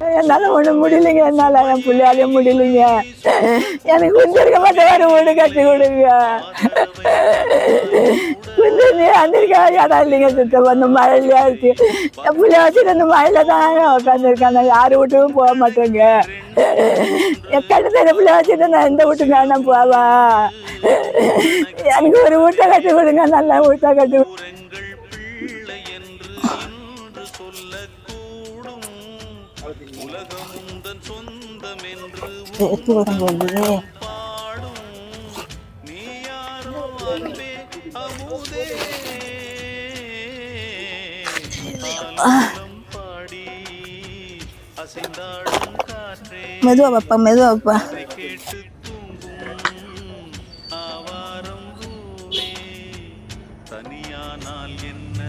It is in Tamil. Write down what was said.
என்னால ஒன்றும் முடியலைங்க. என்னால என் பிள்ளையாலே முடியலைங்க. எனக்கு குந்திருக்க மாட்டேன் வேறு வீடு கட்டி கொடுங்க. குந்திரு அந்திருக்கா இடம் இல்லைங்க சுத்தம் வந்து மழையில இருக்கு. என் பிள்ளைய வச்சுட்டு அந்த மழையில தான் உட்காந்துருக்காங்க யார் வீட்டுக்கும் போக மாட்டேங்க. என் கடுத்த பிள்ளை வச்சுட்டு நான் எந்த வீட்டுக்கு வேணாம் போவா. எனக்கு ஒரு வீட்டை கட்டி கொடுங்க நல்லா வீட்டை கட்டி உலகமுந்தன் சொந்தம் என்று எடுத்து வரும்போது நீ யாரோ அன்பே அமுதே. மெதுவா பாப்பா மெதுவா பாப்பா. தனியானால் என்ன